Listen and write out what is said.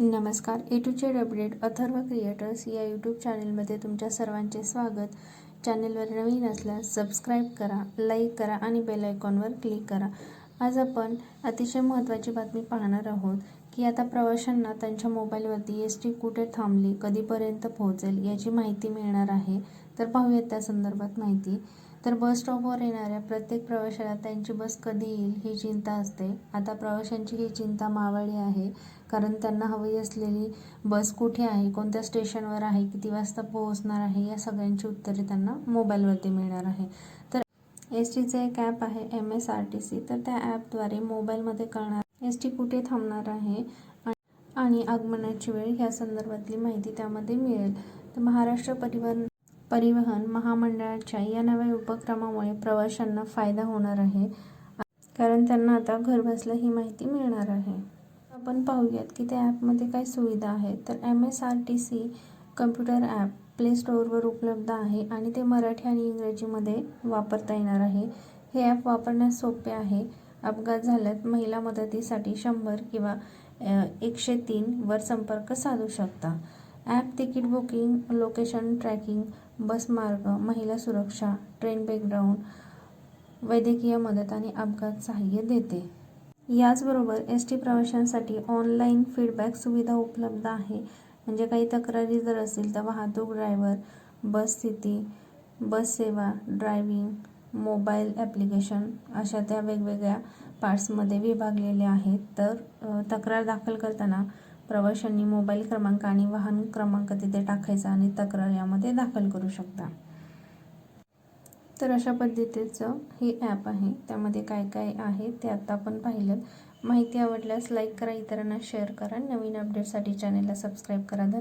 नमस्कार. A to Z update Atharva creators या YouTube चॅनलमध्ये तुमच्या सर्वांचे स्वागत. चॅनलवर नवीन असल्यास सबस्क्राईब करा लाईक करा आणि बेल आयकॉनवर क्लिक करा. आज आपण अतिशय महत्त्वाची बातमी पाहणार आहोत की आता प्रवाशांना त्यांच्या मोबाईलवरती एस टी कुठे थांबली कधीपर्यंत पोहोचेल याची माहिती मिळणार आहे. तर पाहूयात त्या संदर्भात माहिती. तर बस स्टॉपवर येणाऱ्या प्रत्येक प्रवाशाला त्यांची बस कधी येईल ही चिंता असते. आता प्रवाशांची ही चिंता मावळली आहे कारण त्यांना हवी असलेली बस कुठे आहे कोणत्या स्टेशनवर आहे किती वाजता पोहोचणार आहे या सगळ्यांची उत्तरे त्यांना मोबाईलवरती मिळणार आहे. तर एस टीचं एक ॲप आहे M S R T C तर त्या ॲपद्वारे मोबाईलमध्ये कळणार एस टी कुठे थांबणार आहे आणि- आणि आगमनाची वेळ ह्या संदर्भातली माहिती त्यामध्ये मिळेल. तर महाराष्ट्र परिवहन परिवहन महामंडळाच्या या नव्या उपक्रमामुळे प्रवाशांना फायदा होणार आहे. कारण त्यांना आता घरबसल्या ही माहिती मिळणार आहे. आपण पाहूयात की त्या ॲपमध्ये काय सुविधा आहेत. तर M S R T C computer app play स्टोअरवर उपलब्ध आहे आणि ते मराठी आणि इंग्रजीमध्ये वापरता येणार आहे. हे ॲप वापरण्यास सोपे आहे. अपघात झाल्यात महिला मदतीसाठी शंभर किंवा एकशे तीनवर संपर्क साधू शकता. App ticket booking location tracking bus मार्ग महिला सुरक्षा ट्रेन बॅकग्राऊंड वैद्यकीय मदत आणि अपघात सहाय्य देते. याचबरोबर एस टी प्रवाशांसाठी ऑनलाईन फीडबॅक सुविधा उपलब्ध आहे. म्हणजे काही तक्रारी जर असतील तर वाहतूक ड्रायव्हर बस स्थिती बस सेवा ड्रायव्हिंग मोबाईल ॲप्लिकेशन अशा त्या वेगवेगळ्या पार्ट्समध्ये विभागलेल्या आहेत. तर तक्रार दाखल करताना प्रवाशांनी मोबाईल क्रमांक आणि वाहन क्रमांक तिथे टाकायचा आणि तक्रार यामध्ये दाखल करू शकता. तर अशा पद्धतीचं हे ॲप आहे. त्यामध्ये काय काय आहे ते आता आपण पाहिलं. माहिती आवडल्यास लाईक करा इतरांना शेअर करा. नवीन अपडेटसाठी चॅनेलला सबस्क्राईब करा. धन्यवाद.